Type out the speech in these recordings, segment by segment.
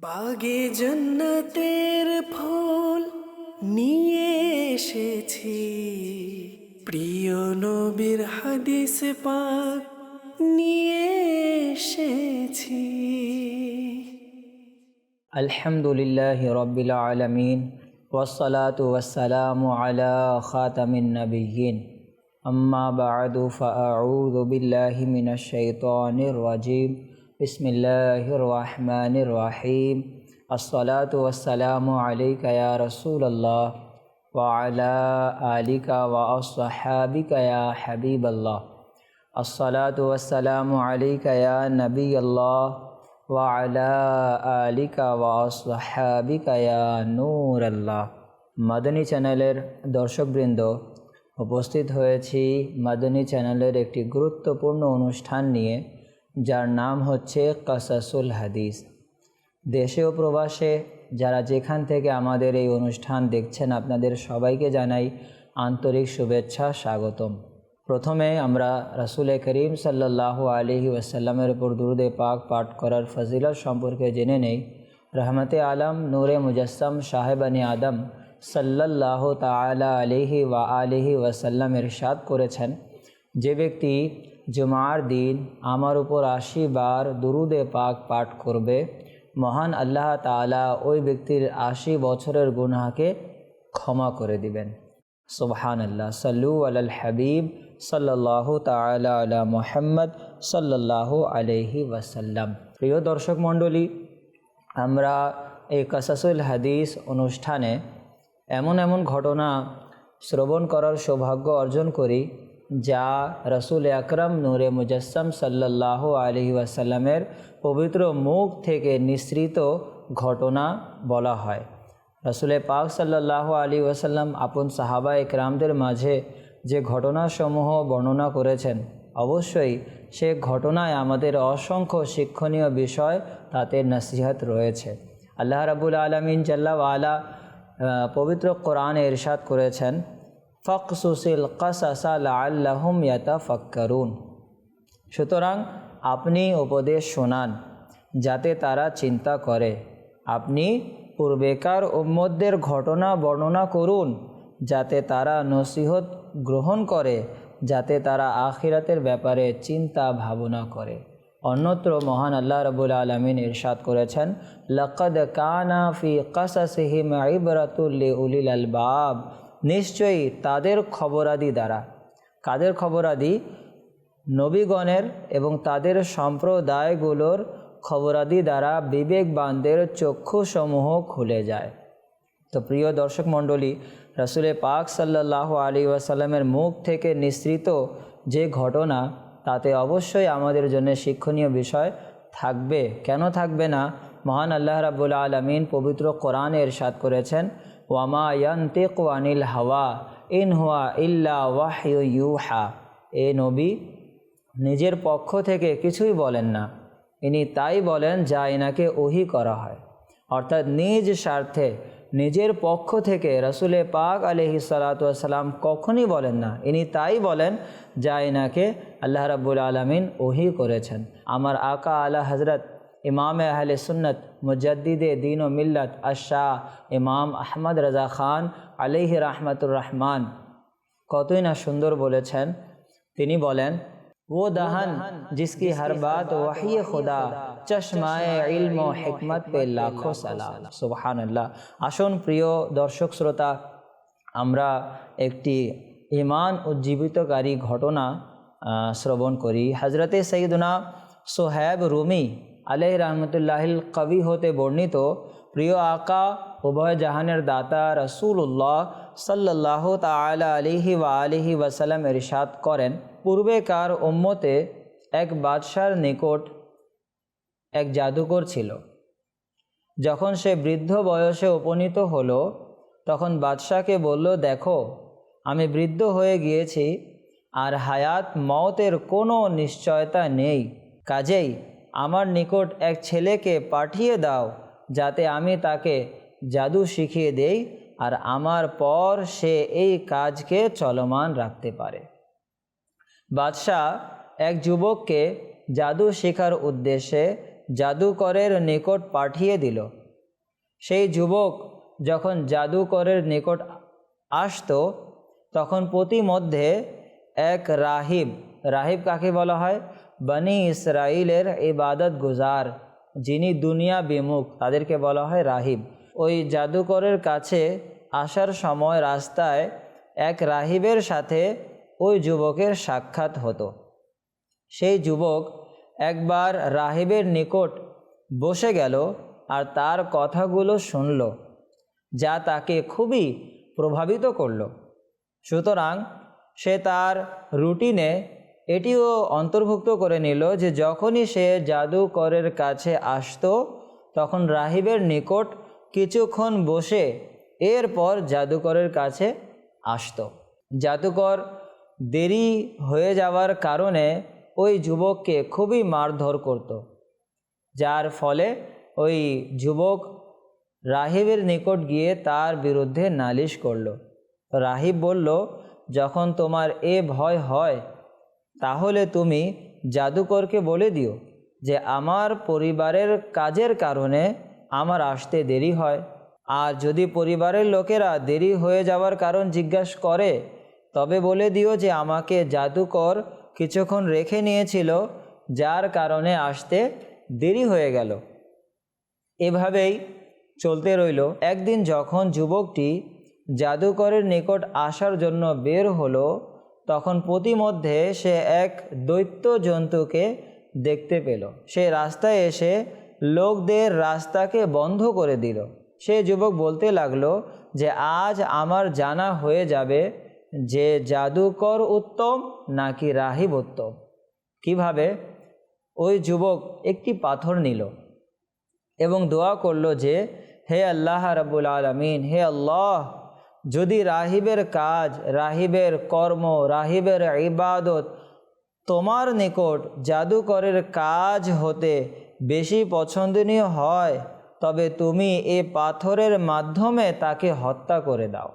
বাগে জন্নতের ফুল নিয়ে এসেছি প্রিয় নবীর হাদিস পাক নিয়ে এসেছি الحمد لله رب العالمين والصلاة والسلام على خاتم النبيين أما بعد فأعوذ بالله من الشيطان الرجيم بسم الله الرحمن الرحيم الصلاة والسلام عليك يا رسول الله وعلى آلك وأصحابك يا حبيب الله الصلاة والسلام عليك يا نبي الله وعلى آلك وأصحابك يا نور الله মাদানী চ্যানেলের দর্শকবৃন্দ উপস্থিত হয়েছি মাদানী চ্যানেলের একটি গুরুত্বপূর্ণ অনুষ্ঠান নিয়ে যার নাম হচ্ছে কাসাসুল হাদিস। দেশে ও প্রবাসে যারা যেখান থেকে আমাদের এই অনুষ্ঠান দেখছেন, আপনাদের সবাইকে জানাই আন্তরিক শুভেচ্ছা, স্বাগতম। প্রথমে আমরা রাসুলে করিম সাল্লাহ আলহি ওয়াসাল্লামের উপর দুরুদে পাক পাঠ করার ফজিলত সম্পর্কে জেনে নেই। রহমতে আলম, নূরে মুজাসম সাহেবানি আদম সাল্লাহ তালা আলিহি ওয়া আলিহি ওয়াসাল্লাম ইরশাদ করেছেন। যে ব্যক্তি জুমার দিন আমার উপর আশি বার দুরুদে পাক পাঠ করবে। মহান আল্লাহ তাআলা ওই ব্যক্তির আশি বছরের গুনাহকে ক্ষমা করে দিবেন। সুবহান আল্লাহ সাল্লু আলাল হাবিব সাল্লাহ তালা আলা মোহাম্মদ সাল্লাহ আলহি ওয়াসাল্লাম। প্রিয় দর্শক মণ্ডলী, আমরা এই কাসাসুল হাদিস অনুষ্ঠানে এমন এমন ঘটনা শ্রবণ করার সৌভাগ্য অর্জন করি যা রসুল আকরম নূরে মুজাসম সাল্লাহ আলহি ওয়াসাল্লামের পবিত্র মুখ থেকে নিঃসৃত ঘটনা বলা হয়। রসুল পাক সাল্লাহ আলী ওয়াসাল্লাম আপন সাহাবা একরামদের মাঝে যে ঘটনাসমূহ বর্ণনা করেছেন, অবশ্যই সে ঘটনায় আমাদের অসংখ্য শিক্ষণীয় বিষয় তাতে নসিহত রয়েছে। আল্লাহ রাবুল আলমিন জাল্লা আলা পবিত্র কোরআনে ইরশাদ করেছেন ফকসুসিল কাসাসা আল্লাহম ইয়াতা ফক্কারুন সুতরাং আপনি উপদেশ শোনান, যাতে তারা চিন্তা করে। আপনি পূর্বেকার উম্মদের ঘটনা বর্ণনা করুন, যাতে তারা নসিহত গ্রহণ করে, যাতে তারা আখিরাতের ব্যাপারে চিন্তা ভাবনা করে। অন্যত্র মহান আল্লাহ রবুল আলমিন ইরশাদ করেছেন, লকদ কানা ফি কাসাসিহিম ইবরাতুল্লি উলিল আলবাব। নিশ্চয়ই তাদের খবরাদি দ্বারা। কাদের খবরাদি? নবীগণের এবং তাদের সম্প্রদায়গুলোর খবরাদি দ্বারা বিবেকবানদের চক্ষুসমূহ খুলে যায়। তো প্রিয় দর্শক মণ্ডলী, রসুলে পাক সাল্লাহ আলী ওয়াসাল্লামের মুখ থেকে নিঃসৃত যে ঘটনা, তাতে অবশ্যই আমাদের জন্য শিক্ষণীয় বিষয় থাকবে। কেন থাকবে না? মহান আল্লাহ রাবুল আলমিন পবিত্র কোরআনে এরশাদ করেছেন ওয়ামা ইয়ান্তিক আনিল হাওয়া, ইন হুয়া ইল্লা ওয়াহিউ ইউহা। এ নবী নিজের পক্ষ থেকে কিছুই বলেন না। ইনি তাই বলেন যা এনাকে ওহি করা হয়। অর্থাৎ নিজ স্বার্থে নিজের পক্ষ থেকে রসুলে পাক আলহি সালাতাম কখনই বলেন না। ইনি তাই বলেন যা এনাকে আল্লাহ রাবুল আলমিন ওহি করেছেন। আমার আকা আলা হজরত ইমাম আহলে সুন্নত মুজদ্দিদে দিন ও মিল্লত আশাহ ইমাম আহমদ রাজা খান আলিহি রহমতুর রহমান কতই না সুন্দর বলেছেন তিনি বলেন वो दहन जिसकी हर बात वही खुदा চশমায় ইলম ও হিকমত পে লাখো সালাম সুবহান আল্লাহ আসুন প্রিয় দর্শক শ্রোতা আমরা একটি ইমান উজ্জীবিতকারী ঘটনা শ্রবণ করি হজরতে সঈদুনা সোহেব রুমি আলহ রহমতুল্লাহিল কবি হতে বর্ণিত, প্রিয় আকা উভয় জাহানের দাতা রসুল্লাহ সাল্লাহ তালা আলিহি ওয়া আলিহি ওয়াসাল্লাম এরশাদ করেন, পূর্বেকার উম্মতে এক বাদশার নিকট এক জাদুকর ছিল। যখন সে বৃদ্ধ বয়সে উপনীত হলো, তখন বাদশাকে বলল, দেখো, আমি বৃদ্ধ হয়ে গিয়েছি, আর হায়াত মতের কোনো নিশ্চয়তা নেই। কাজেই আমার নিকট এক ছেলেকে পাঠিয়ে দাও, যাতে আমি তাকে জাদু শিখিয়ে দেই আর আমার পর সে এই কাজকে চলমান রাখতে পারে। বাদশাহ এক যুবককে জাদু শেখার উদ্দেশ্যে জাদুকরের নিকট পাঠিয়ে দিল। সেই যুবক যখন জাদুকরের নিকট আসতো, তখন প্রতিমধ্যে এক রাহিব রাহিব কাকে বলা হয়? বনি ইসরায়েলের ইবাদত গুজার যিনি দুনিয়া বিমুখ, তাদেরকে বলা হয় রাহিব। ওই জাদুকরের কাছে আসার সময় রাস্তায় এক রাহিবের সাথে ওই যুবকের সাক্ষাৎ হতো। সেই যুবক একবার রাহিবের নিকট বসে গেল আর তার কথাগুলো শুনল, যা তাকে খুবই প্রভাবিত করল। সুতরাং সে তার রুটিনে এটিও অন্তর্ভুক্ত করে নিল যে যখনই সে জাদুকরের কাছে আসতো, তখন রাহিবের নিকট কিছুক্ষণ বসে এরপর জাদুকরের কাছে আসতো। জাদুকর দেরি হয়ে যাওয়ার কারণে ওই যুবককে খুবই মারধর করত, যার ফলে ওই যুবক রাহিবের নিকট গিয়ে তার বিরুদ্ধে নালিশ করল। রাহিব বলল, যখন তোমার এ ভয় হয় তাহলে তুমি জাদুকরকে বলে দিও যে আমার পরিবারের কাজের কারণে আমার আসতে দেরি হয়। আর যদি পরিবারের লোকেরা দেরি হয়ে যাওয়ার কারণ জিজ্ঞাসা করে, তবে বলে দিও যে আমাকে জাদুকর কিছুক্ষণ রেখে নিয়েছিল, যার কারণে আসতে দেরি হয়ে গেল। এভাবেই চলতে রইল। একদিন যখন যুবকটি জাদুকরের নিকট আসার জন্য বের হলো তখন প্রতিমধ্যে সে এক দৈত্য জন্তুকে দেখতে পেল। সে রাস্তায় এসে লোকদের রাস্তাকে বন্ধ করে দিল। সে যুবক বলতে লাগল যে, আজ আমার জানা হয়ে যাবে যে জাদুকর উত্তম নাকি রাহিব উত্তম। কীভাবে? ওই যুবক একটি পাথর নিল এবং দোয়া করল যে, হে আল্লাহ রাবুল আলমিন, হে আল্লাহ যদি রাহিবের কাজ, রাহিবের কর্ম, রাহিবের ইবাদত তোমার নিকট জাদুকরের কাজ হতে বেশি পছন্দনীয় হয়, তবে তুমি এ পাথরের মাধ্যমে তাকে হত্যা করে দাও,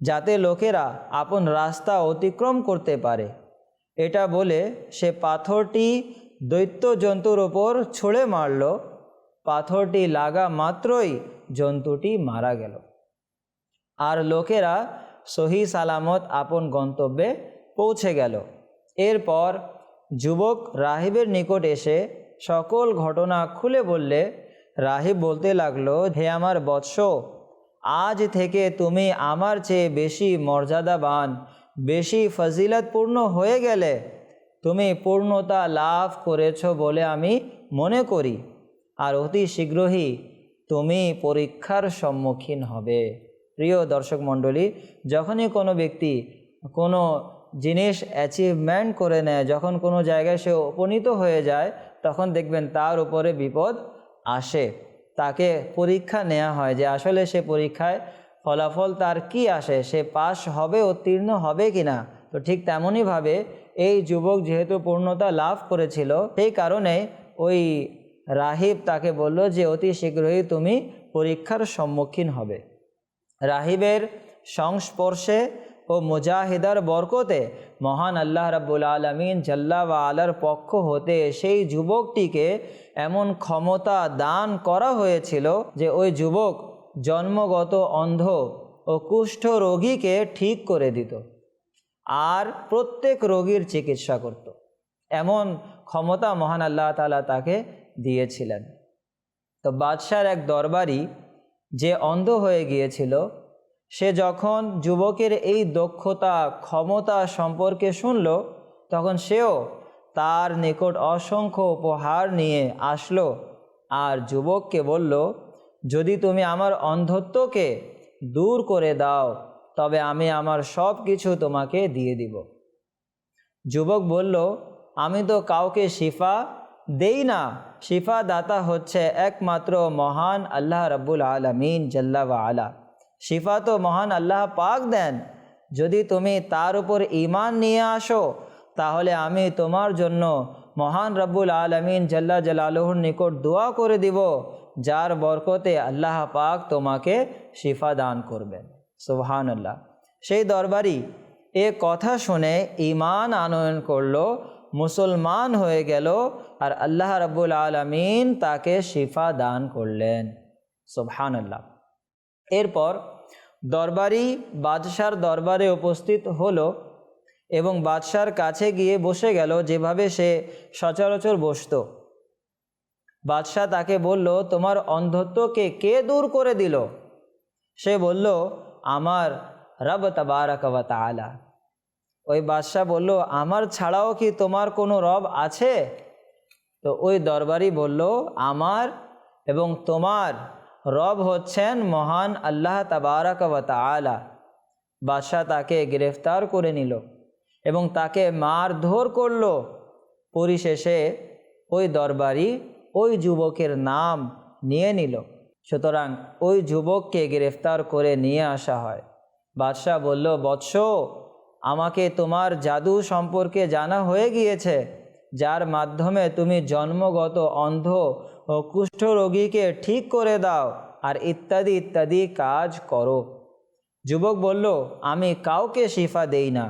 যাতে লোকেরা আপন রাস্তা অতিক্রম করতে পারে। এটা বলে সে পাথরটি দৈত্য জন্তুর ওপর ছুঁড়ে মারল। পাথরটি লাগা মাত্রই জন্তুটি মারা গেল। আর লোকেরা সহি সালামত আপন গন্তব্যে পৌঁছে গেল। এরপর যুবক রাহিবের নিকট এসে সকল ঘটনা খুলে বললে, রাহিব বলতে লাগল, হে আমার বৎস, আজ থেকে তুমি আমার চেয়ে বেশি মর্যাদাবান, বেশি ফজিলতপূর্ণ হয়ে গেলে, তুমি পূর্ণতা লাভ করেছ বলে আমি মনে করি। আর অতি শীঘ্রই তুমি পরীক্ষার সম্মুখীন হবে। প্রিয় দর্শক মণ্ডলী, যখনই কোনো ব্যক্তি কোনো জিনিস অ্যাচিভমেন্ট করে নেয়, যখন কোনো জায়গায় সে উপনীত হয়ে যায়, তখন দেখবেন তার উপরে বিপদ আসে। তাকে পরীক্ষা নেওয়া হয় যে আসলে সে পরীক্ষায় ফলাফল তার কি আসে, সে পাশ হবে, উত্তীর্ণ হবে কি না তো ঠিক তেমনইভাবে এই যুবক যেহেতু পূর্ণতা লাভ করেছিল, সেই কারণে ওই রাহিব তাকে বলল যে অতি শীঘ্রই তুমি পরীক্ষার সম্মুখীন হবে। রাহিবের সংস্পর্শে ও মুজাহিদার বরকতে মহান আল্লাহ রাব্বুল আলমিন জাল্লা বা আলার পক্ষ হতে সেই যুবকটিকে এমন ক্ষমতা দান করা হয়েছিল যে ওই যুবক জন্মগত অন্ধ ও কুষ্ঠ রোগীকে ঠিক করে দিত আর প্রত্যেক রোগীর চিকিৎসা করত। এমন ক্ষমতা মহান আল্লাহ তালা তাকে দিয়েছিলেন। তো বাদশার এক দরবারি যে অন্ধ হয়ে গিয়েছিল, সে যখন যুবকের এই দক্ষতা, ক্ষমতা সম্পর্কে শুনল, তখন সেও তার নিকট অসংখ্য উপহার নিয়ে আসলো। আর যুবককে বলল, যদি তুমি আমার অন্ধত্বকে দূর করে দাও, তবে আমি আমার সব কিছু তোমাকে দিয়ে দিব। যুবক বলল, আমি তো কাউকে শিফা দেই না শিফা দাতা হচ্ছে একমাত্র মহান আল্লাহ রব্বুল আলমিন জাল্লা আলা। শিফা তো মহান আল্লাহ পাক দেন। যদি তুমি তার উপর ইমান নিয়ে আসো, তাহলে আমি তোমার জন্য মহান রব্বুল আলমিন জাল্লা জালালুর নিকট দোয়া করে দিব, যার বরকতে আল্লাহ পাক তোমাকে শিফা দান করবেন। সুবহান আল্লাহ সেই দরবারি এ কথা শুনে ইমান আনয়ন করল মুসলমান হয়ে গেল আর আল্লাহ রাব্বুল আলমিন তাকে শিফা দান করলেন। সুবহান আল্লাহ এরপর দরবারি বাদশার দরবারে উপস্থিত হলো এবং বাদশার কাছে গিয়ে বসে গেল যেভাবে সে সচরাচর বসতো। বাদশাহ তাকে বলল, তোমার অন্ধত্বকে কে দূর করে দিল? সে বলল, আমার রব তাবারাকাওয়া তাআলা। ওই বাদশাহ বলল, আমার ছাড়াও কি তোমার কোনো রব আছে? তো ওই দরবারি বলল, আমার এবং তোমার রব হচ্ছেন মহান আল্লাহ তাবারাকাওয়া আলা বাদশাহ তাকে গ্রেফতার করে নিল এবং তাকে মারধর করল। পরিশেষে ওই দরবারি ওই যুবকের নাম নিয়ে নিল। সুতরাং ওই যুবককে গ্রেফতার করে নিয়ে আসা হয়। বাদশাহ বলল, বৎস আমাকে তোমার জাদু সম্পর্কে জানা হয়ে গিয়েছে, যার মাধ্যমে তুমি জন্মগত অন্ধ ও কুষ্ঠরোগীকে ঠিক করে দাও আর ইত্যাদি ইত্যাদি কাজ করো। যুবক বলল, আমি কাউকে শিফা দেই না।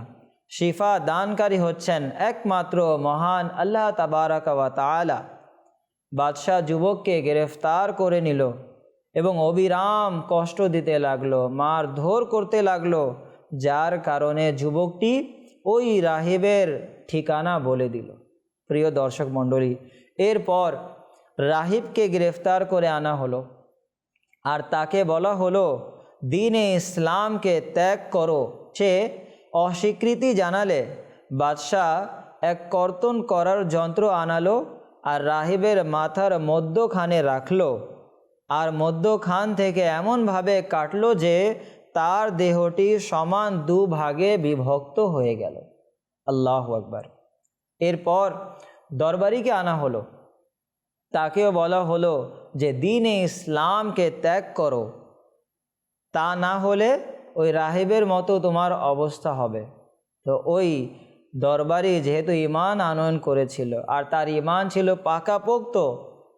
শিফা দানকারী হচ্ছেন একমাত্র মহান আল্লাহ তাবারাকা তাআলা। বাদশাহ যুবককে গ্রেফতার করে নিল এবং অবিরাম কষ্ট দিতে লাগল, মারধর করতে লাগল। যার কারণে যুবকটি ওই রাহিবের ঠিকানা বলে দিল। প্রিয় দর্শক মণ্ডলী, এরপর রাহিবকে গ্রেফতার করে আনা হলো। আর তাকে বলা হলো, দিনে ইসলামকে ত্যাগ করো। সে অস্বীকৃতি জানালে বাদশাহ এক কর্তন করার যন্ত্র আনালো আর রাহিবের মাথার মধ্যখানে রাখল। আর মধ্যখান থেকে এমনভাবে কাটলো যে তার দেহটি সমান দু ভাগে বিভক্ত হয়ে গেল। আল্লাহ আকবার। এরপর দরবারিকে আনা হলো। তাকেও বলা হলো যে, দিনে ইসলামকে ত্যাগ করো। তা না হলে ওই রাহিবের মতো তোমার অবস্থা হবে। তো ওই দরবারি যেহেতু ইমান আনয়ন করেছিল, আর তার ইমান ছিল পাকাপোক্ত,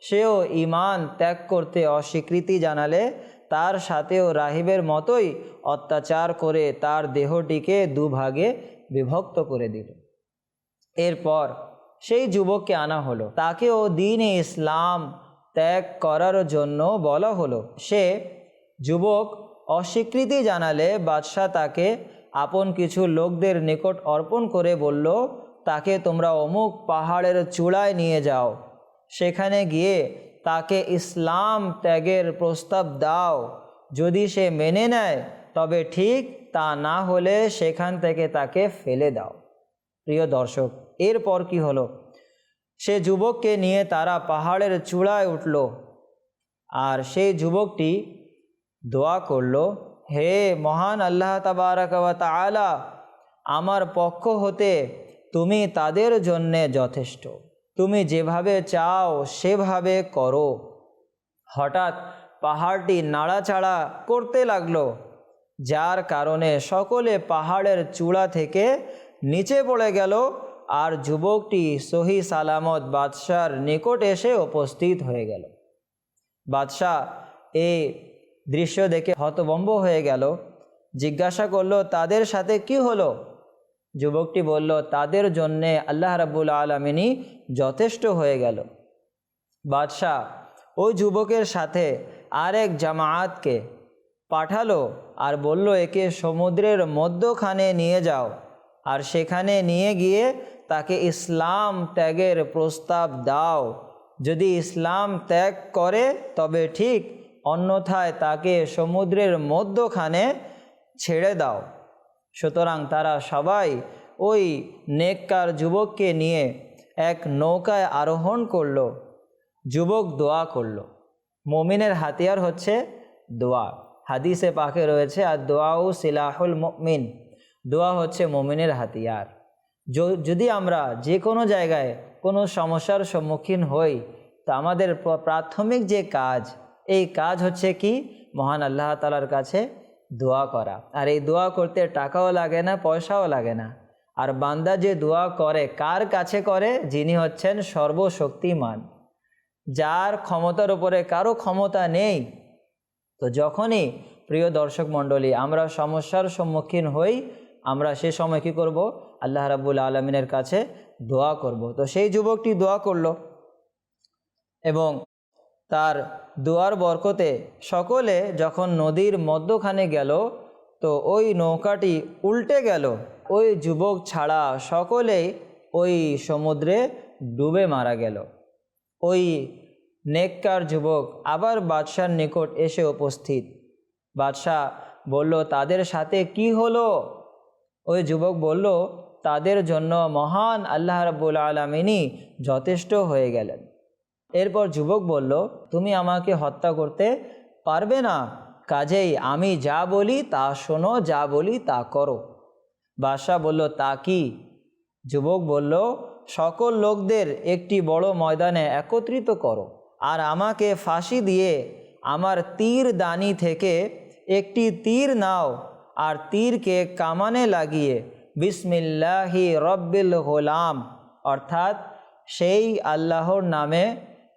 সেও ইমান ত্যাগ করতে অস্বীকৃতি জানালে তার সাথেও রাহিবের মতোই অত্যাচার করে তার দেহটিকে দুভাগে বিভক্ত করে দিল। এরপর সেই যুবককে আনা হলো। তাকেও দিনে ইসলাম ত্যাগ করার জন্য বলা হলো। সে যুবক অস্বীকৃতি জানালে বাদশাহ তাকে আপন কিছু লোকদের নিকট অর্পণ করে বলল, তাকে তোমরা অমুক পাহাড়ের চূড়ায় নিয়ে যাও। সেখানে গিয়ে তাকে ইসলাম ত্যাগের প্রস্তাব দাও। যদি সে মেনে নেয়, তবে ঠিক তা না হলে সেখান থেকে তাকে ফেলে দাও। প্রিয় দর্শক, এরপর কি হলো? সে যুবককে নিয়ে তারা পাহাড়ের চূড়ায় উঠল। আর সেই যুবকটি দোয়া করল, হে মহান আল্লাহ তাআলা, আমার পক্ষ হতে তুমি তাদের জন্যে যথেষ্ট। তুমি যেভাবে চাও, সেভাবে করো। হঠাৎ পাহাড়টি নাড়াচাড়া করতে লাগল, যার কারণে সকলে পাহাড়ের চূড়া থেকে নিচে পড়ে গেল আর যুবকটি সহি সালামত বাদশার নিকট এসে উপস্থিত হয়ে গেল। বাদশাহ এই দৃশ্য দেখে হতভম্ব হয়ে গেল, জিজ্ঞাসা করল, তাদের সাথে কি হলো? যুবকটি বলল, তাদের জন্যে আল্লাহ রাবুল আলমিনী যথেষ্ট হয়ে গেল। বাদশাহ ওই যুবকের সাথে আরেক জামায়াতকে পাঠালো আর বলল, একে সমুদ্রের মধ্যখানে নিয়ে যাও। আর সেখানে নিয়ে গিয়ে তাকে ইসলাম ত্যাগের প্রস্তাব দাও। যদি ইসলাম ত্যাগ করে, তবে ঠিক অন্যথায় তাকে সমুদ্রের মধ্যখানে ছেড়ে দাও। সুতরাং তারা সবাই ওই নেককার যুবককে নিয়ে এক নৌকায় আরোহণ করল। যুবক দোয়া করল। মমিনের হাতিয়ার হচ্ছে দোয়া। হাদিসে পাকে রয়েছে, আর দোয়াও সিলাহুল মমিন। দোয়া হচ্ছে মমিনের হাতিয়ার। যদি আমরা যে কোনো জায়গায় কোনো সমস্যার সম্মুখীন হই, তো আমাদের প্রাথমিক যে কাজ, এই কাজ হচ্ছে কি? মহান আল্লাহ তালার কাছে দোয়া করা। আর এই দোয়া করতে টাকাও লাগে না, পয়সাও লাগে না। আর বান্দা যে দোয়া করে, কার কাছে করে? যিনি হচ্ছেন সর্বশক্তিমান। যার ক্ষমতার উপরে কারও ক্ষমতা নেই। তো যখনই, প্রিয় দর্শক মণ্ডলী, আমরা সমস্যার সম্মুখীন হই, আমরা সে সময় কী করব? আল্লাহ রাবুল আলমিনের কাছে দোয়া করব। তো সেই যুবকটি দোয়া করল এবং তার দুয়ার বরকতে সকলে যখন নদীর মধ্যখানে গেল, তো ওই নৌকাটি উল্টে গেল। ওই যুবক ছাড়া সকলেই ওই সমুদ্রে ডুবে মারা গেল। ওই নেককার যুবক আবার বাদশার নিকট এসে উপস্থিত। বাদশাহ বলল, তাদের সাথে কি হলো? ওই যুবক বলল, তাদের জন্য মহান আল্লাহ রাব্বুল আলমিনই যথেষ্ট হয়ে গেলেন। এরপর যুবক বলল, তুমি আমাকে হত্যা করতে পারবে না। কাজেই আমি যা বলি তা শোনো, যা বলি তা করো। বাদশাহ বলল, তা কি? যুবক বলল, সকল লোকদের একটি বড় ময়দানে একত্রিত করো আর আমাকে ফাঁসি দিয়ে আমার তীর দানি থেকে একটি তীর নাও আর তীরকে কামানে লাগিয়ে বিসমিল্লাহি রব্বিল গোলাম অর্থাৎ সেই আল্লাহর নামে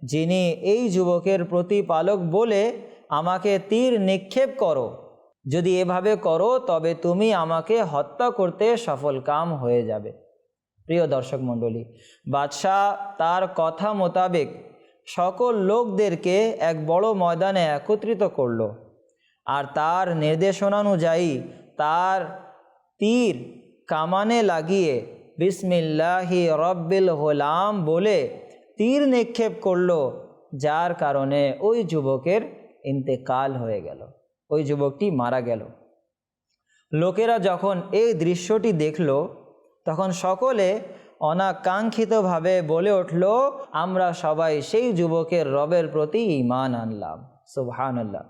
যিনি এই যুবকের প্রতিপালক বলে আমাকে তীর নিক্ষেপ করো। যদি এভাবে করো, তবে তুমি আমাকে হত্যা করতে সফল কাম হয়ে যাবে। প্রিয় দর্শক মণ্ডলী, বাদশাহ তার কথা মোতাবেক সকল লোকদেরকে এক বড় ময়দানে একত্রিত করল আর তার নির্দেশনানুযায়ী তার তীর কামানে লাগিয়ে বিসমিল্লাহি রব্বিল হোলাম বলে তীর নিক্ষেপ করল, যার কারণে ওই যুবকের ইন্তেকাল হয়ে গেল। ওই যুবকটি মারা গেল। লোকেরা যখন এই দৃশ্যটি দেখল, তখন সকলে অনাকাঙ্ক্ষিতভাবে বলে উঠল, আমরা সবাই সেই যুবকের রবের প্রতি ইমান আনলাম। সুবহানাল্লাহ।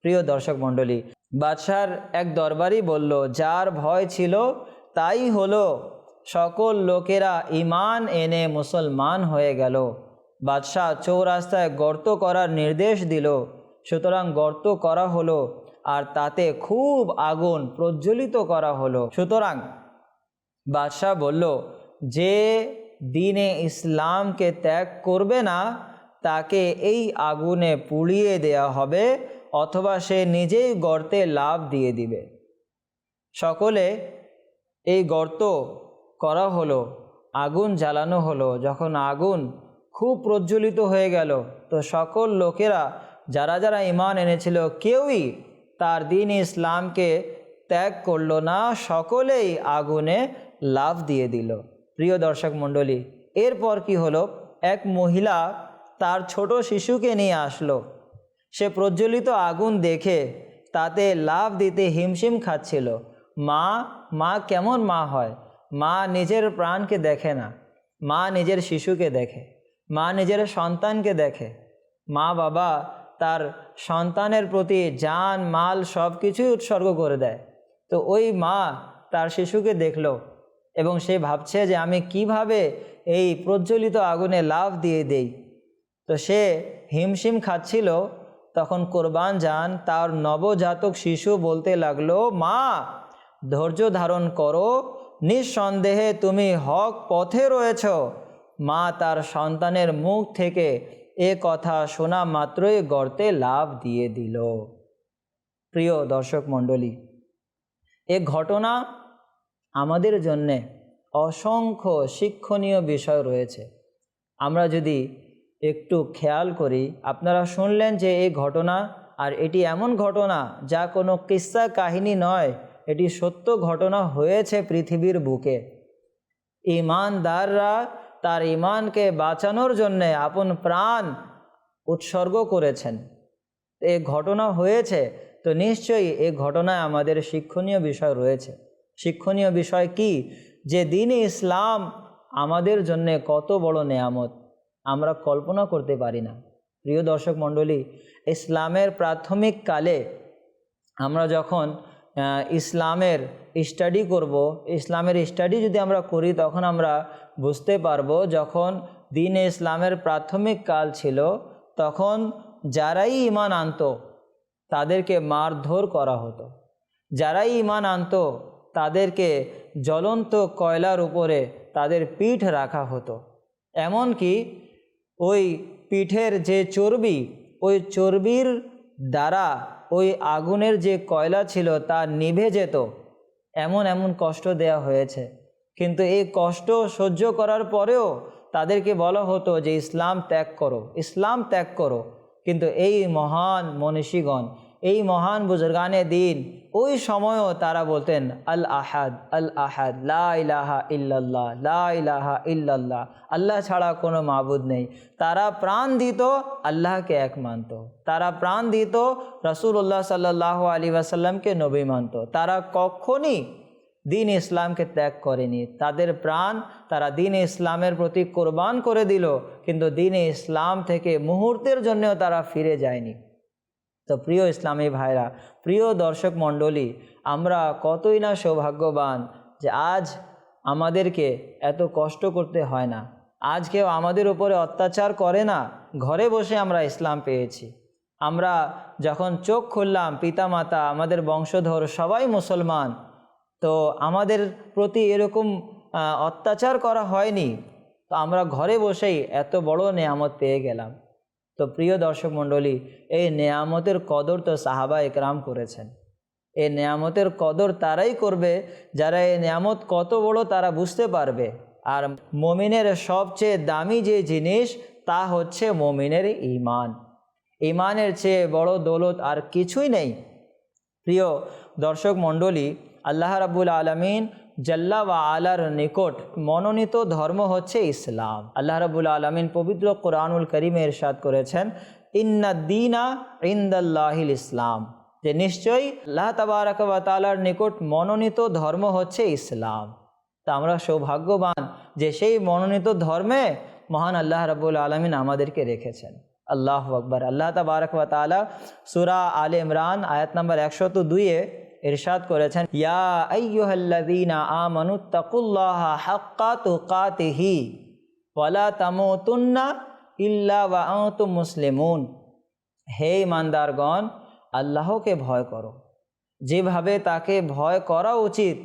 প্রিয় দর্শক মণ্ডলী, বাদশার এক দরবারই বলল, যার ভয় ছিল, তাই হলো। সকল লোকেরা ইমান এনে মুসলমান হয়ে গেল। বাদশাহ চৌরাস্তায় গর্ত করার নির্দেশ দিল। সুতরাং গর্ত করা হলো আর তাতে খুব আগুন প্রজ্বলিত করা হলো। সুতরাং বাদশাহ বলল, যে দিনে ইসলামকে ত্যাগ করবে না, তাকে এই আগুনে পুড়িয়ে দেয়া হবে অথবা সে নিজেই গর্তে লাভ দিয়ে দিবে। সকলে এই গর্ত করা হলো, আগুন জ্বালানো হলো। যখন আগুন খুব প্রজ্বলিত হয়ে গেল, তো সকল লোকেরা, যারা যারা ইমান এনেছিল, কেউই তার দিন ইসলামকে ত্যাগ করল না, সকলেই আগুনে লাভ দিয়ে দিল। প্রিয় দর্শক মণ্ডলী, এরপর কি হলো? এক মহিলা তার ছোট শিশুকে নিয়ে আসলো। সে প্রজ্বলিত আগুন দেখে তাতে লাভ দিতে হিমশিম খাচ্ছিল। মা মা, কেমন মা হয়? মা নিজের প্রাণকে দেখে না। মা নিজের শিশুকে দেখে। মা নিজের সন্তানকে দেখে। মা বাবা তার সন্তানের প্রতি জান, মাল সব কিছুই উৎসর্গ করে দেয়। তো ওই মা তার শিশুকে দেখল এবং সে ভাবছে যে আমি কীভাবে এই প্রজ্বলিত আগুনে লাভ দিয়ে দেই। তো সে হিমশিম খাচ্ছিল। তখন কোরবান যান, তার নবজাতক শিশু বলতে লাগল, মা, ধৈর্য ধারণ করো নিঃসন্দেহে তুমি হক পথে রয়েছ। মা তার সন্তানের মুখ থেকে এ কথা শোনা মাত্রই গর্তে লাভ দিয়ে দিল। প্রিয় দর্শক মণ্ডলী, এ ঘটনা আমাদের জন্যে অসংখ্য শিক্ষণীয় বিষয় রয়েছে। আমরা যদি একটু খেয়াল করি, আপনারা শুনলেন যে এই ঘটনা আর এটি এমন ঘটনা যা কোনো কিস্সা কাহিনী নয় এটি সত্য ঘটনা হয়েছে পৃথিবীর বুকে। ইমানদাররা তার ইমানকে বাঁচানোর জন্যে আপন প্রাণ উৎসর্গ করেছেন। এ ঘটনা হয়েছে, তো নিশ্চয়ই এ ঘটনায় আমাদের শিক্ষণীয় বিষয় রয়েছে। শিক্ষণীয় বিষয় কি? যে দিন ইসলাম আমাদের জন্য কত বড় নেয়ামত, আমরা কল্পনা করতে পারি না। প্রিয় দর্শক মণ্ডলী, ইসলামের প্রাথমিক কালে আমরা যখন ইসলামের স্টাডি করব। ইসলামের স্টাডি যদি আমরা করি, তখন আমরা বুঝতে পারব যখন দিন ইসলামের প্রাথমিক কাল ছিল, তখন যারাই ইমান আনত, তাদেরকে মারধর করা হতো। যারাই ইমান আনত, তাদেরকে জ্বলন্ত কয়লার উপরে তাদের পিঠ রাখা হতো। এমনকি ওই পিঠের যে চর্বি, ওই চর্বির দ্বারা ওই আগুনের যে কয়লা ছিল তা নিভে যেত। এমন এমন কষ্ট দেয়া হয়েছে। কিন্তু এই কষ্ট সহ্য করার পরেও তাদেরকে বলা হতো যে, ইসলাম ত্যাগ করো, ইসলাম ত্যাগ করো। কিন্তু এই মহান মনীষীগণ এই মহান বুজুর্গানে দিন। ওই সময়ও তারা বলতেন, আল আহাদ আল আহাদ, লা ইলাহা ইল্লাল্লাহ, লা ইলাহা ইল্লাল্লাহ, আল্লাহ ছাড়া কোনো মাবুদ নেই। তারা প্রাণ দিত, আল্লাহকে এক মানত। তারা প্রাণ দিত রসুল্লাহ সাল্লাহ আলী ওয়াসাল্লামকে নবী মানত। তারা কখনই দিন ইসলামকে ত্যাগ করেনি। তাদের প্রাণ তারা দিন ইসলামের প্রতি কোরবান করে দিল, কিন্তু দিন ইসলাম থেকে মুহূর্তের জন্যও তারা ফিরে যায়নি। তো প্রিয় ইসলামী ভাইরা, প্রিয় দর্শক মণ্ডলী, আমরা কতই না সৌভাগ্যবান যে আজ আমাদেরকে এত কষ্ট করতে হয় না। আজ কেউ আমাদের উপরে অত্যাচার করে না, ঘরে বসে আমরা ইসলাম পেয়েছি। আমরা যখন চোখ খুললাম, পিতামাতা, আমাদের বংশধর সবাই মুসলমান, তো আমাদের প্রতি এরকম অত্যাচার করা হয়নি। তো আমরা ঘরে বসেই এত বড় নেয়ামত পেয়ে গেলাম। তো প্রিয় দর্শক মণ্ডলী, এই নেয়ামতের কদর তো সাহাবা একরাম করেছেন। এই নেয়ামতের কদর তারাই করবে, যারা এই নেয়ামত কত বড় তারা বুঝতে পারবে। আর মমিনের সবচেয়ে দামি যে জিনিস, তা হচ্ছে মমিনের ইমান ইমানের চেয়ে বড় দৌলত আর কিছুই নেই। প্রিয় দর্শক মণ্ডলী, আল্লাহ রাবুল আলমিন জাল্লা ওয়া আলার নিকট মনোনীত ধর্ম হচ্ছে ইসলাম। আল্লাহ রাবুল আলমিন পবিত্র কোরআনুল করিমে ইরশাদ করেছেন, ইন্না দিনা ইন্দাল্লাহিল ইসলাম যে নিশ্চয়ই আল্লাহ ওয়া নিকট মনোনীত ধর্ম হচ্ছে ইসলাম। তা আমরা সৌভাগ্যবান যে সেই মনোনীত ধর্মে মহান আল্লাহ রাবুল আলমিন আমাদেরকে রেখেছেন। আল্লাহ আকবর। আল্লাহ তাবারক তাআলা সুরা আলে ইমরান আয়াত নম্বর একশত দুইয়ে ইরশাদ করেছেন, ইয়া আইয়ুহাল্লাযীনা আমানু তাকুল্লাহা হাক্কা তুকাতিহি, ওয়ালা তামুতুন্না ইল্লা ওয়া আনতুম মুসলিমুন। হে ইমানদারগণ, আল্লাহকে ভয় করো। যেভাবে তাকে ভয় করা উচিত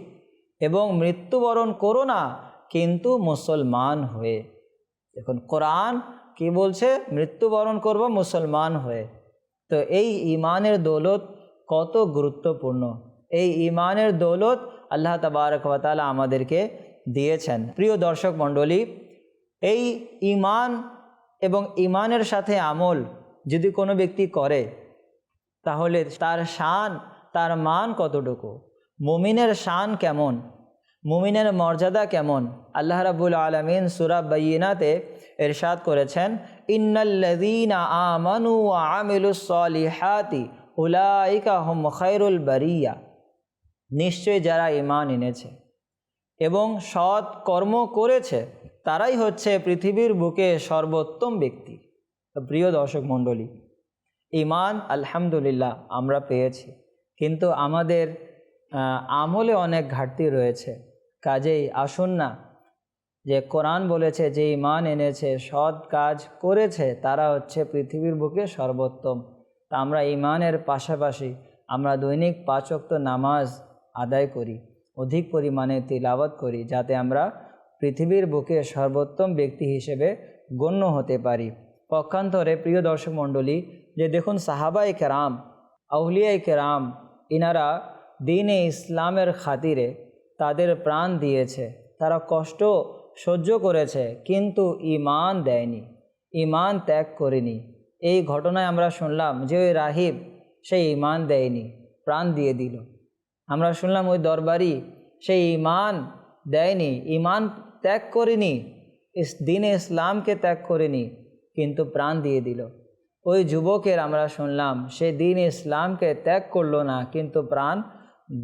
এবং মৃত্যুবরণ করো না, কিন্তু মুসলমান হয়ে। দেখুন, কোরআন কি বলছে? মৃত্যুবরণ করব মুসলমান হয়ে। তো এই ইমানের দৌলত কত গুরুত্বপূর্ণ। এই ইমানের দৌলত আল্লাহ তাবারক ওয়া আমাদেরকে দিয়েছেন। প্রিয় দর্শক মণ্ডলী, এই ইমান এবং ইমানের সাথে আমল যদি কোনো ব্যক্তি করে, তাহলে তার শান, তার মান কতটুকু? মুমিনের শান কেমন? মুমিনের মর্যাদা কেমন? আল্লাহ রাবুল আলমিন সুরা বাইনাতে এরশাদ করেছেন, ইন্নাল্লাযীনা আমানু ওয়া আমিলুস উলাইকা হুম খায়রুল বারিয়া। নিশ্চয় যারা ইমান এনেছে এবং সৎ কর্ম করেছে, তারাই হচ্ছে পৃথিবীর বুকে সর্বোত্তম ব্যক্তি। প্রিয় দর্শক মণ্ডলী ইমান আলহামদুলিল্লাহ আমরা পেয়েছি। কিন্তু আমাদের আমলে অনেক ঘাটতি রয়েছে। কাজেই আসুন না যে কোরআন বলেছে যে ইমান এনেছে, সৎ কাজ করেছে, তারা হচ্ছে পৃথিবীর বুকে সর্বোত্তম। তা আমরা ইমানের পাশাপাশি আমরা দৈনিক পাঁচক্ত নামাজ আদায় করি, অধিক পরিমাণে তিলাওয়াত করি যাতে আমরা পৃথিবীর বুকে সর্বোত্তম ব্যক্তি হিসেবে গণ্য হতে পারি। পক্ষান্তরে প্রিয় দর্শক মণ্ডলী, যে দেখুন সাহাবাই কেরাম আউলিয়াই কেরাম, ইনারা দিনে ইসলামের খাতিরে তাদের প্রাণ দিয়েছে। তারা কষ্ট সহ্য করেছে, কিন্তু ইমান দেয়নি ইমান ত্যাগ করেনি। এই ঘটনায় আমরা শুনলাম যে ওই রাহিব সেই ইমান দেয়নি, প্রাণ দিয়ে দিল। আমরা শুনলাম ওই দরবারি সেই ইমান দেয়নি ইমান ত্যাগ করেনি, ইস, দিনে ইসলামকে ত্যাগ করেনি, কিন্তু প্রাণ দিয়ে দিল। ওই যুবকের আমরা শুনলাম, সে দিন ইসলামকে ত্যাগ করল না, কিন্তু প্রাণ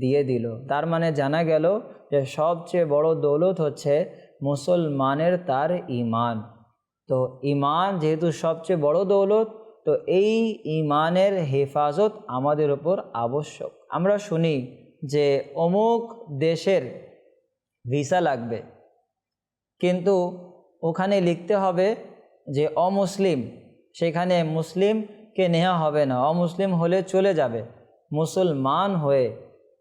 দিয়ে দিল। তার মানে জানা গেল যে সবচেয়ে বড় দৌলত হচ্ছে মুসলমানের তার ইমান তো ইমান যেহেতু সবচেয়ে বড় দৌলত, তো এই ইমানের হেফাজত আমাদের উপর আবশ্যক। আমরা শুনি যে অমুক দেশের ভিসা লাগবে। কিন্তু ওখানে লিখতে হবে যে অমুসলিম, সেখানে মুসলিমকে নেওয়া হবে না। অমুসলিম হলে চলে যাবে। মুসলমান হয়ে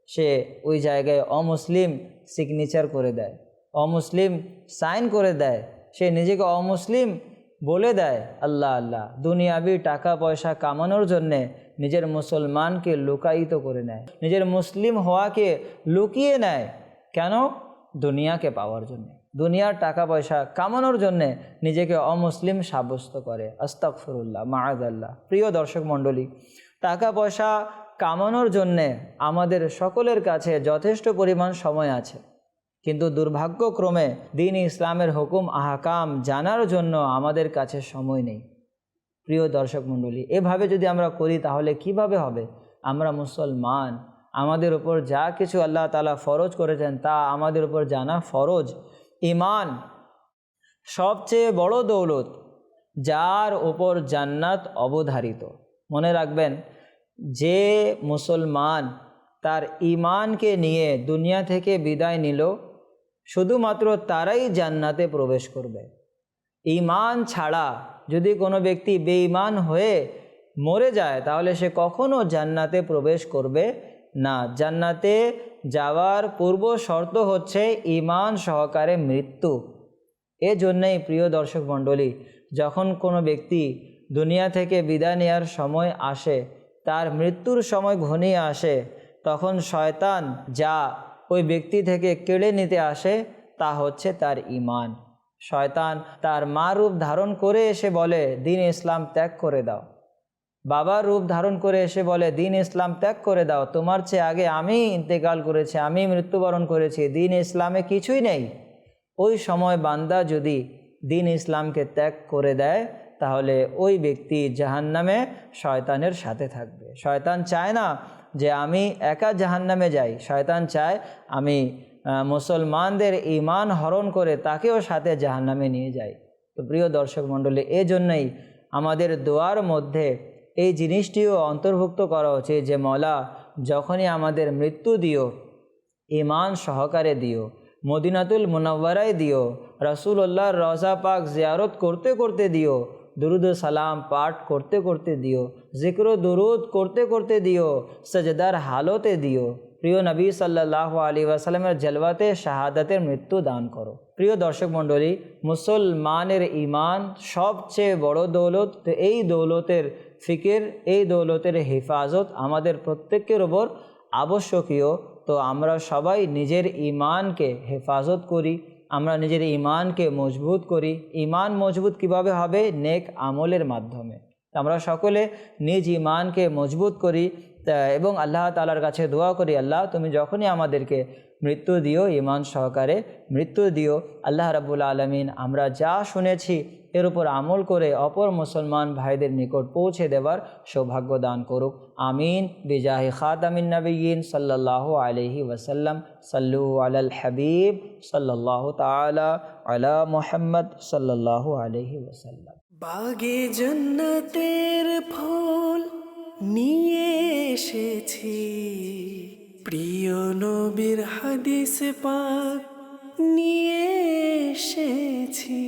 সে ওই জায়গায় অমুসলিম সিগনেচার করে দেয়। অমুসলিম সাইন করে দেয়। সে নিজেকে অমুসলিম বলে দেয়, আল্লাহ আল্লাহ, দুনিয়াবি টাকা পয়সা কামানোর জন্যে নিজের মুসলমানকে লুকায়িত করে নেয়, নিজের মুসলিম হওয়াকে লুকিয়ে নেয়। কেন? দুনিয়াকে পাওয়ার জন্য। দুনিয়ার টাকা পয়সা কামানোর জন্যে নিজেকে অমুসলিম সাব্যস্ত করে। আস্তাকফরুল্লাহ মাহাদাল্লাহ প্রিয় দর্শক মণ্ডলী টাকা পয়সা কামানোর জন্যে আমাদের সকলের কাছে যথেষ্ট পরিমাণ সময় আছে। কিন্তু দুর্ভাগ্যক্রমে দিন ইসলামের হুকুম, আহকাম জানার জন্য আমাদের কাছে সময় নেই। প্রিয় দর্শক মণ্ডলী, এভাবে যদি আমরা করি তাহলে কীভাবে হবে? আমরা মুসলমান, আমাদের উপর যা কিছু আল্লাহ তালা ফরজ করেছেন তা আমাদের উপর জানা ফরজ। ইমান সবচেয়ে বড় দৌলত, যার ওপর জান্নাত অবধারিত। মনে রাখবেন, যে মুসলমান তার ইমানকে নিয়ে দুনিয়া থেকে বিদায় নিল শুধুমাত্র তারাই জান্নাতে প্রবেশ করবে। ইমান ছাড়া যদি কোনো ব্যক্তি বেঈমান হয়ে মরে যায়, তাহলে সে কখনো জান্নাতে প্রবেশ করবে না। জান্নাতে যাওয়ার পূর্ব শর্ত হচ্ছে ইমান সহকারে মৃত্যু। এজন্যই প্রিয় দর্শক মণ্ডলী, যখন কোনো ব্যক্তি দুনিয়া থেকে বিদায় নেওয়ার সময় আসে, তার মৃত্যুর সময় ঘনিয়ে আসে, তখন শয়তান যা ওই ব্যক্তি থেকে কেড়ে নিতে আসে, তা হচ্ছে তার ইমান শয়তান তার মা রূপ ধারণ করে এসে বলে, দিন ইসলাম ত্যাগ করে দাও। বাবার রূপ ধারণ করে এসে বলে, দিন ইসলাম ত্যাগ করে দাও। তোমার চেয়ে আগে আমি ইন্তেকাল করেছি, আমি মৃত্যুবরণ করেছি, দিন ইসলামে কিছুই নেই। ওই সময় বান্দা যদি দিন ইসলামকে ত্যাগ করে দেয় তাহলে ওই ব্যক্তি জাহান্নামে শয়তানের সাথে থাকবে। শয়তান চায় না যে আমি একা জাহান্নামে যাই। শয়তান চায় আমি মুসলমানদের ইমান হরণ করে তাকেও সাথে জাহান্নামে নিয়ে যাই। তো প্রিয় দর্শক মণ্ডলী এই জন্যই আমাদের দোয়ার মধ্যে এই জিনিসটিও অন্তর্ভুক্ত করা উচিত যে মলা যখনই আমাদের মৃত্যু দিও ইমান সহকারে দিও, মদিনাতুল মুনাওয়ারায় দিও, রাসূলুল্লাহর রজা পাক জিয়ারত করতে করতে দিও দুরুদ সালাম পাঠ করতে করতে দিও, জিক্র দুরুদ করতে করতে দিও, সজদার হালতে দিও। প্রিয় নবী সাল্লাহ আলী ওয়াসাল্লামের জলওয়াতে শাহাদাতের মৃত্যু দান করো। প্রিয় দর্শক মণ্ডলী, মুসলমানের ইমান সবচেয়ে বড় দৌলত এই দৌলতের ফিকির, এই দৌলতের হেফাজত আমাদের প্রত্যেকের ওপর আবশ্যকীয়। তো আমরা সবাই নিজের ইমানকে হেফাজত করি। আমরা নিজের ইমানকে মজবুত করি। ইমান মজবুত কীভাবে হবে? নেক আমলের মাধ্যমে। আমরা সকলে নিজ ইমানকে মজবুত করি। এবং আল্লাহ তালার কাছে দোয়া করি, আল্লাহ তুমি যখনই আমাদেরকে মৃত্যু দিও ইমান সহকারে মৃত্যু দিও, আল্লাহ রাবুল আলমিন আমরা যা শুনেছি এর উপর আমল করে অপর মুসলমান ভাইদের নিকট পৌঁছে দেবার সৌভাগ্য দান করুক। আমিন। বিজাহি খাতামিন নবীন সাল্লাহ আলহি ওসাল্লাম সাল্লু আলাল হাবিব সাল্লাহ তালা আলা মোহাম্মদ সাল্লাহ আলহি ওসাল্লাম বাগে জন্নতের ফুল নিয়ে এসেছি। প্রিয় নবীর হাদিস পাক নিয়ে এসেছি।